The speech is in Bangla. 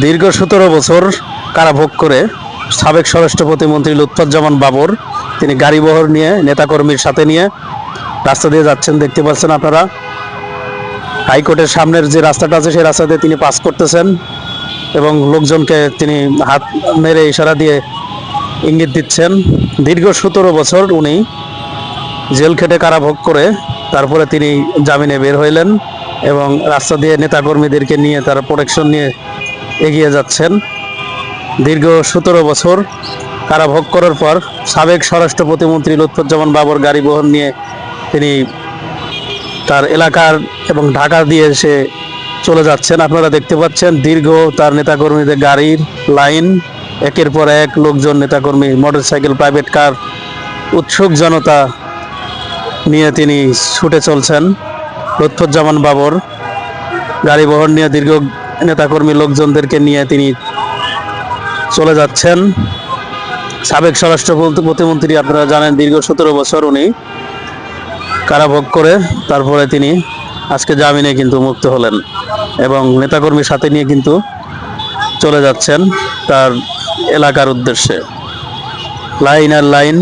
দীর্ঘ সতেরো বছর কারাভোগ করে সাবেক স্বরাষ্ট্র প্রতিমন্ত্রী লুৎফুজ্জামান বাবর, তিনি গাড়িবহর নিয়ে, নেতাকর্মীর সাথে নিয়ে রাস্তা দিয়ে যাচ্ছেন, দেখতে পাচ্ছেন আপনারা। হাইকোর্টের সামনের যে রাস্তাটা আছে, সেই রাস্তা দিয়ে তিনি পাস করতেছেন এবং লোকজনকে তিনি হাত মেরে ইশারা দিয়ে ইঙ্গিত দিচ্ছেন। দীর্ঘ সতেরো বছর উনি জেল খেটে কারাভোগ করে তারপরে তিনি জামিনে বের হইলেন এবং রাস্তা দিয়ে নেতাকর্মীদেরকে নিয়ে, তার প্রোটেকশন নিয়ে এগিয়ে যাচ্ছেন। দীর্ঘ সতেরো বছর কারাভোগ করার পর সাবেক স্বরাষ্ট্র প্রতিমন্ত্রী লুৎফুজ্জামান বাবর গাড়ি বহন নিয়ে তিনি তার এলাকার এবং ঢাকা দিয়ে এসে চলে যাচ্ছেন। আপনারা দেখতে পাচ্ছেন দীর্ঘ তার নেতাকর্মীদের গাড়ির লাইন। একের পর এক লোকজন, নেতাকর্মী, মোটরসাইকেল, প্রাইভেট কার, উৎসুক জনতা নিয়ে তিনি ছুটে চলছেন। লুৎফুজ্জামান বাবর গাড়ি বহন নিয়ে দীর্ঘ নেতাকর্মী লোকজনদেরকে নিয়ে তিনি চলে যাচ্ছেন। সাবেক স্বরাষ্ট্র প্রতিমন্ত্রী আপনারা জানেন, দীর্ঘ সতেরো বছর উনি কারাভোগ করে, তারপরে তিনি আজকে জামিনে কিন্তু মুক্ত হলেন এবং নেতাকর্মীর সাথে নিয়ে কিন্তু চলে যাচ্ছেন তার এলাকার উদ্দেশ্যে। লাইন আর লাইন